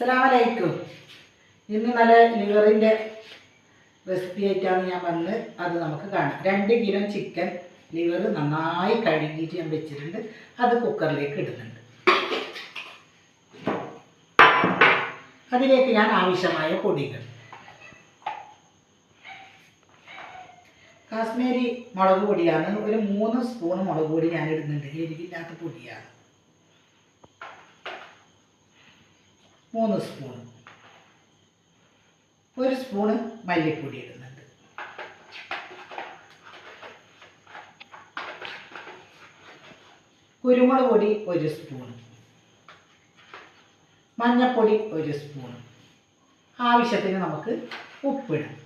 അസ്സലാമലൈക്കും. ഇന്ന് നല്ല ലിവറിന്റെ റെസിപ്പി ആയിട്ടാണ് ഞാൻ വന്ന് അത് നമുക്ക് കാണാം. രണ്ട് കിലോ ചിക്കൻ ലിവർ നന്നായി കഴുകിയിട്ട് ഞാൻ വെച്ചിട്ടുണ്ട്. അത് കുക്കറിലേക്ക് ഇടുന്നുണ്ട്. അതിലേക്ക് ഞാൻ ആവശ്യമായ പൊടികൾ. കാശ്മീരി മുളക് പൊടിയാണ്. ഒരു മൂന്ന് സ്പൂൺ മുളക് പൊടി ഞാൻ ഇടുന്നുണ്ട്. എരിവില്ലാത്ത പൊടിയാണ്. മൂന്ന് സ്പൂൺ ഒരു സ്പൂണ് മല്ലിപ്പൊടി ഇടുന്നുണ്ട്. കുരുമുളക് പൊടി ഒരു സ്പൂൺ മഞ്ഞൾപ്പൊടി ഒരു സ്പൂൺ ആവശ്യത്തിന് നമുക്ക് ഉപ്പിടാം.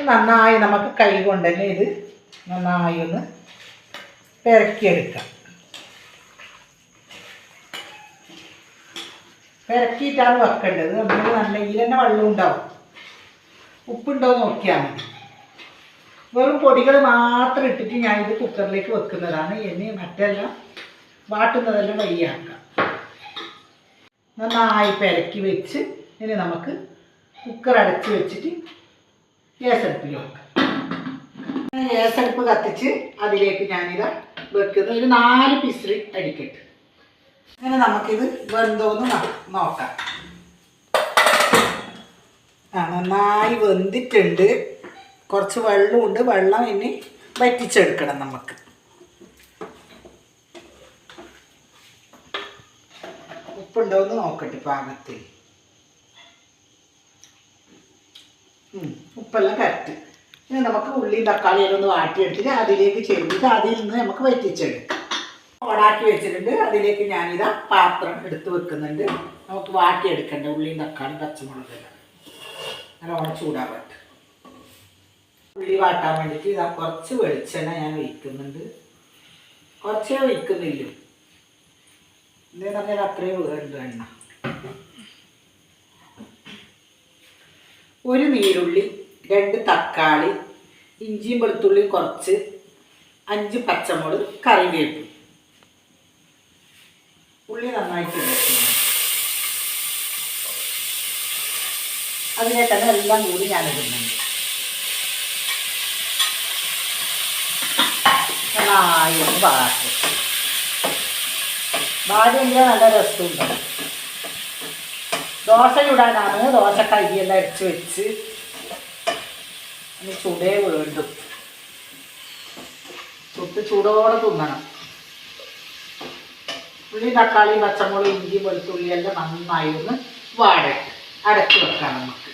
നന്നായി നമുക്ക് കൈ കൊണ്ടുതന്നെ ഇത് നന്നായി ഒന്ന് പെരക്കിയെടുക്കാം. പെരക്കിയിട്ടാണ് വെക്കേണ്ടത് നമ്മൾ നല്ല തന്നെ വെള്ളം ഉണ്ടാവും. ഉപ്പുണ്ടോ നോക്കിയാൽ മതി. വെറും പൊടികൾ മാത്രം ഇട്ടിട്ട് ഞാൻ ഇത് കുക്കറിലേക്ക് വെക്കുന്നതാണ്. ഇനി മറ്റെല്ലാം വാട്ടുന്നതെല്ലാം വയ്യാക്കാം. നന്നായി പെരക്കി വെച്ച് ഇനി നമുക്ക് കുക്കർ അടച്ച് വെച്ചിട്ട് ഗ്യാസ് അടുപ്പിൽ വെക്കാം. ഗ്യാസ് അടുപ്പ് കത്തിച്ച് അതിലേക്ക് ഞാനിത് വെക്കുന്നത്. ഒരു നാല് പിസിൽ അടിക്കട്ടെ അങ്ങനെ നമുക്കിത് വെന്തോന്ന് നോക്കാം. ആ നന്നായി വെന്തിട്ടുണ്ട്. കുറച്ച് വെള്ളമുണ്ട്. വെള്ളം ഇനി വറ്റിച്ചെടുക്കണം നമുക്ക്. ഉപ്പുണ്ടോ എന്ന് നോക്കട്ടെ പാകത്തിൽ. ഉപ്പെല്ലാം കറക്റ്റ്. ഇനി നമുക്ക് ഉള്ളിയും തക്കാളിയെല്ലാം ഒന്ന് വാട്ടിയെടുത്തിട്ട് അതിലേക്ക് ചെരുവിട്ട് അതിൽ നിന്ന് നമുക്ക് വറ്റിച്ചെടുക്കാം. ഓടാക്കി വെച്ചിട്ടുണ്ട്. അതിലേക്ക് ഞാനിതാ പാത്രം എടുത്ത് വെക്കുന്നുണ്ട്. നമുക്ക് വാട്ടിയെടുക്കണ്ട ഉള്ളിയും തക്കാളിയും പച്ചമുളകെല്ലാം നല്ലോണം ചൂടാവട്ടെ. ഉള്ളി വാട്ടാൻ വേണ്ടിയിട്ട് ഇതാ കുറച്ച് വെളിച്ചെണ്ണ ഞാൻ ഒഴിക്കുന്നുണ്ട്. കുറച്ചേ ഒഴിക്കുന്നില്ല ഇതേ പറഞ്ഞാൽ അത്രയും വേണ്ട എണ്ണ. ഒരു നീരുള്ളി രണ്ട് തക്കാളി ഇഞ്ചിയും വെളുത്തുള്ളിയും കുറച്ച് അഞ്ച് പച്ചമുളക് കറിവേപ്പ്. ഉള്ളി നന്നായിട്ട്. അതിനെ തന്നെ എല്ലാം കൂടി ഞാൻ ഇടുന്നുണ്ട് നന്നായി ഒന്ന് വാടിയെങ്കിൽ നല്ല രസമുണ്ടാവും ദോശ ചുടാനാണ് ദോശ കയ്യെല്ലാം അടിച്ച് വെച്ച് ഇനി ചുടേ വീണ്ടും. ചുട്ട് ചൂടോടെ തിന്നണം. ഉള്ളി തക്കാളി പച്ചമുളക് ഇഞ്ചി വെളുത്തുള്ളി എല്ലാം നന്നായി ഒന്ന് വാടട്ട്. അടച്ചു വെക്കാം നമുക്ക്.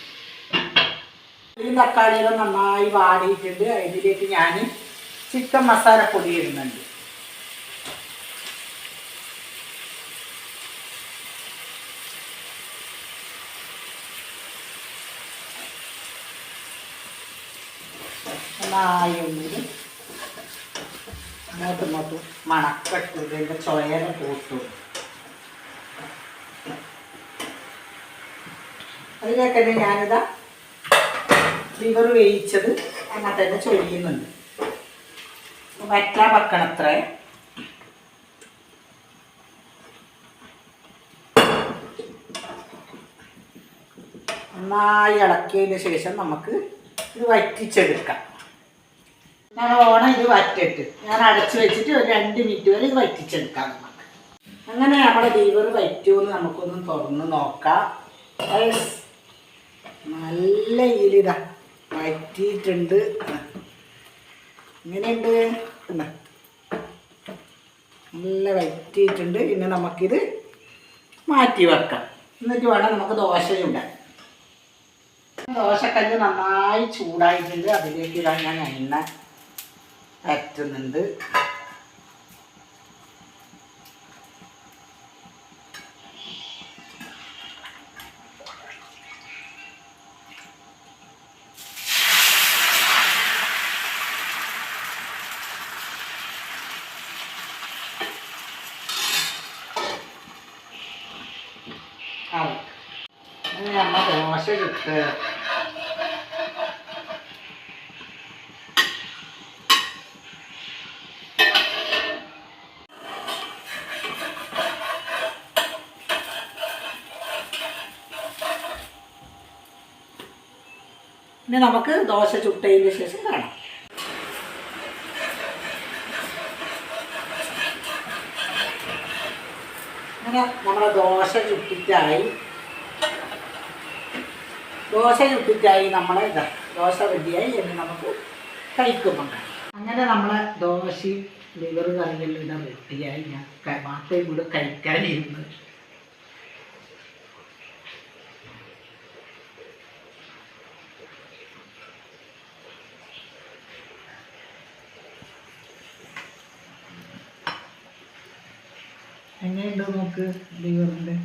ഉള്ളി തക്കാളിയെല്ലാം നന്നായി വാടിയിട്ടുണ്ട്. അതിലേക്ക് ഞാൻ ചിക്കൻ മസാലപ്പൊടി ഇടുന്നുണ്ട്. നന്നായി ഒന്നിന് അങ്ങോട്ടും ഇങ്ങോട്ടും മണക്കട്ട് ഇതിന്റെ ചൊയന കൂട്ടും. അതിലേക്ക് തന്നെ ഞാനിതാ ലിവർ വേവിച്ചത് അങ്ങനെ തന്നെ ചൊരിയുന്നുണ്ട്. വറ്റാൻ വെക്കണത്രേ നന്നായി ഇളക്കിയതിന് ശേഷം നമുക്ക് ഇത് വറ്റിച്ചെടുക്കാം. നല്ലോണം ഇത് വറ്റിട്ട്. ഞാൻ അടച്ചു വെച്ചിട്ട് ഒരു രണ്ട് മിനിറ്റ് വരെ ഇത് വറ്റിച്ചെടുക്കാം അങ്ങനെ നമ്മുടെ ലീവർ വറ്റുമെന്ന് നമുക്കൊന്ന് തുറന്ന് നോക്കാം. നല്ല ഇതിലിതാ വറ്റിയിട്ടുണ്ട്. ഇങ്ങനെയുണ്ട്? നല്ല വറ്റിയിട്ടുണ്ട്. പിന്നെ നമുക്കിത് മാറ്റി വെക്കാം. എന്നിട്ട് വേണം നമുക്ക് ദോശ ചുടാൻ ദോശക്കല്ല് നന്നായി ചൂടായിട്ടുണ്ട്. അതിലേക്ക് ഇടാൻ ഞാൻ എണ്ണ പറ്റുന്നുണ്ട് ആവും ഇനി നമ്മ ദോശ ചുട്ട് ഇനി നമുക്ക് ദോശ ചുട്ടതിന് ശേഷം കാണാം. അങ്ങനെ നമ്മുടെ ദോശ ചുട്ടിട്ടായി. ദോശ ചുട്ടിട്ടായി നമ്മളെ ഇതാ ദോശ റെഡിയായി എന്ന് നമുക്ക് കഴിക്കുമ്പോൾ അങ്ങനെ നമ്മളെ ദോശയും ലിവർ കറികളിലും ഇതാ റെഡിയായി. ഞാൻ മാത്രം കൂടെ കഴിക്കാനിരുന്നു എങ്ങനെയുണ്ട് നോക്ക് ലിവറിന്റെ?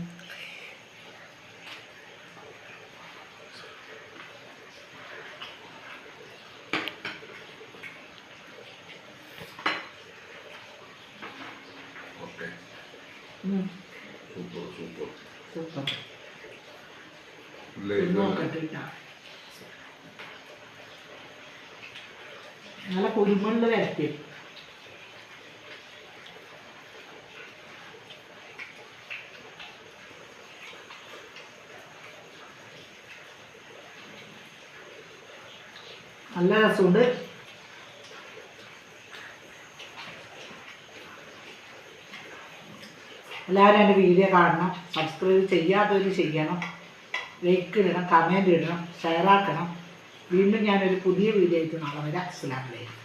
Super super. നല്ല കുരുമുള്ള വരട്ടി. നല്ല രസമുണ്ട്. എല്ലാവരും എന്റെ വീഡിയോ കാണണം. സബ്സ്ക്രൈബ് ചെയ്യാത്തവർ ചെയ്യണം. ലൈക്ക് ഇടണം കമന്റ് ഇടണം ഷെയർ ആക്കണം. വീണ്ടും ഞാനൊരു പുതിയ വീഡിയോ ആയിട്ട് നാളെ വരാം. അസ്സലാമു അലൈക്കും.